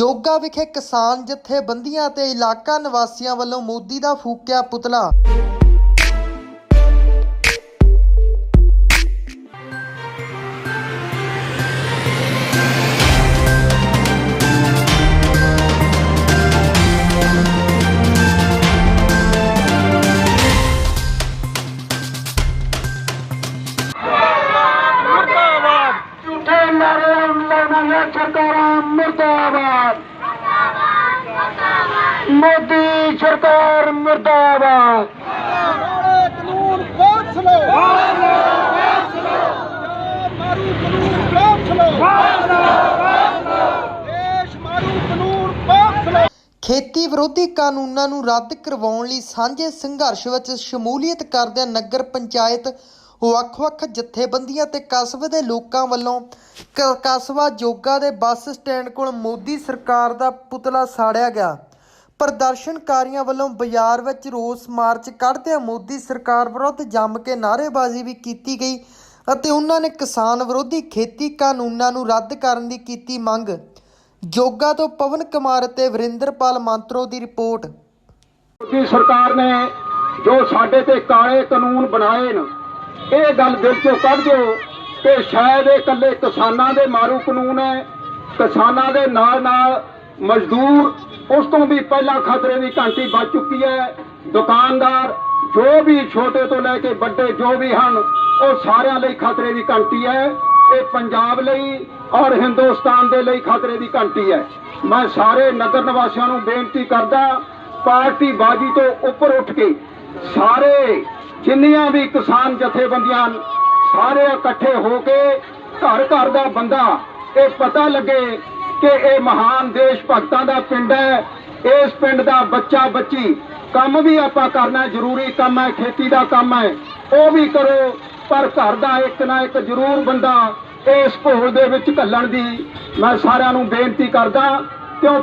ਜੋਗਾ ਵਿਖੇ ਕਿਸਾਨ ਜਥੇਬੰਦੀਆਂ ਤੇ ਇਲਾਕਾ ਨਿਵਾਸੀਆਂ ਵੱਲੋਂ ਮੋਦੀ ਦਾ ਫੂਕਿਆ ਪੁਤਲਾ। ਲਾਉਣੀਆਂ ਸਰਕਾਰਾਂ ਮੁਰਦਾਬਾਦ। ਮੋਦੀ ਸਰਕਾਰ ਮੁਰਦਾਬਾਦ। ਕਾਨੂੰਨ ਵਾਪਸ ਲਓ ਮਾਰੂ ਕਾਨੂੰਨ ਵਾਪਸ ਲਓ ਦੇਸ਼ ਮਾਰੂ ਕਾਨੂੰਨ ਵਾਪਸ ਖੇਤੀ ਵਿਰੋਧੀ ਕਾਨੂੰਨਾਂ ਨੂੰ ਰੱਦ ਕਰਵਾਉਣ ਲਈ ਸਾਂਝੇ ਸੰਘਰਸ਼ ਵਿੱਚ ਸ਼ਮੂਲੀਅਤ ਕਰਦਿਆਂ ਨਗਰ ਪੰਚਾਇਤ ਵੱਖ-ਵੱਖ ਜਥੇਬੰਦੀਆਂ ਤੇ ਕਸਬੇ ਦੇ ਲੋਕਾਂ ਵੱਲੋਂ ਕ- ਕਸਬਾ ਜੋਗਾ ਦੇ ਬੱਸ ਸਟੈਂਡ ਕੋਲ ਮੋਦੀ ਸਰਕਾਰ ਦਾ ਪੁਤਲਾ ਸਾੜਿਆ ਗਿਆ। ਪ੍ਰਦਰਸ਼ਨਕਾਰੀਆਂ ਵੱਲੋਂ ਬਾਜ਼ਾਰ ਵਿੱਚ ਰੋਸ ਮਾਰਚ ਕੱਢਦਿਆਂ ਮੋਦੀ ਸਰਕਾਰ ਵਿਰੁੱਧ ਜੰਮ ਕੇ ਨਾਅਰੇਬਾਜ਼ੀ ਵੀ ਕੀਤੀ ਗਈ ਅਤੇ ਉਹਨਾਂ ਨੇ ਕਿਸਾਨ ਵਿਰੋਧੀ ਖੇਤੀ ਕਾਨੂੰਨਾਂ ਨੂੰ ਰੱਦ ਕਰਨ ਦੀ ਕੀਤੀ ਮੰਗ। ਜੋਗਾ ਤੋਂ ਪਵਨ ਕੁਮਾਰ ਅਤੇ ਵਰਿੰਦਰਪਾਲ ਮੰਤਰੋ ਦੀ ਰਿਪੋਰਟ। ਮੋਦੀ ਸਰਕਾਰ ਨੇ ਜੋ ਸਾਡੇ ਤੇ ਕਾਲੇ ਕਾਨੂੰਨ ਬਣਾਏ ਨੇ, ਇਹ ਗੱਲ ਦਿਲ ਚੋਂ ਕੱਢ ਦਿਓ। ਕਿ ਸ਼ਾਇਦ ਇਹ ਇਕੱਲੇ ਕਿਸਾਨਾਂ ਦੇ ਮਾਰੂ ਕਾਨੂੰਨ ਹੈ। ਕਿਸਾਨਾਂ ਦੇ ਨਾਲ ਨਾਲ ਮਜ਼ਦੂਰ ਉਸ ਤੋਂ ਵੀ ਪਹਿਲਾਂ ਖਤਰੇ ਦੀ ਘੰਟੀ ਵੱਜ ਚੁੱਕੀ ਹੈ। ਦੁਕਾਨਦਾਰ ਜੋ ਵੀ ਛੋਟੇ ਤੋਂ ਲੈ ਕੇ ਵੱਡੇ ਜੋ ਵੀ ਹਨ ਉਹ ਸਾਰਿਆਂ ਲਈ ਖਤਰੇ ਦੀ ਘੰਟੀ ਹੈ। ਇਹ ਪੰਜਾਬ ਲਈ ਔਰ ਹਿੰਦੁਸਤਾਨ ਦੇ ਲਈ ਖਤਰੇ ਦੀ ਘੰਟੀ ਹੈ। ਮੈਂ ਸਾਰੇ ਨਗਰ ਨਿਵਾਸੀਆਂ ਨੂੰ ਬੇਨਤੀ ਕਰਦਾ ਪਾਰਟੀ ਬਾਜੀ ਤੋਂ ਉੱਪਰ ਉੱਠ ਕੇ ਸਾਰੇ ਜਿੰਨੀਆਂ ਵੀ ਕਿਸਾਨ ਜਥੇਬੰਦੀਆਂ ਹਨ, ਸਾਰੇ ਇਕੱਠੇ ਹੋ ਕੇ ਘਰ ਘਰ ਦਾ ਬੰਦਾ। ਇਹ ਪਤਾ ਲੱਗੇ ਕਿ ਇਹ ਮਹਾਨ ਦੇਸ਼ ਭਗਤਾਂ ਦਾ ਪਿੰਡ ਹੈ। ਇਸ ਪਿੰਡ ਦਾ ਬੱਚਾ ਬੱਚੀ, ਕੰਮ ਵੀ ਆਪਾਂ ਕਰਨਾ ਜ਼ਰੂਰੀ ਕੰਮ ਹੈ, ਖੇਤੀ ਦਾ ਕੰਮ ਹੈ। ਉਹ ਵੀ ਕਰੋ, ਪਰ ਘਰ ਦਾ ਇੱਕ ਨਾ ਇੱਕ ਜ਼ਰੂਰ ਬੰਦਾ ਇਸ ਘੋਲ ਦੇ ਵਿੱਚ ਘੱਲਣ ਦੀ ਮੈਂ ਸਾਰਿਆਂ ਨੂੰ ਬੇਨਤੀ ਕਰਦਾ, ਕਿਉਂ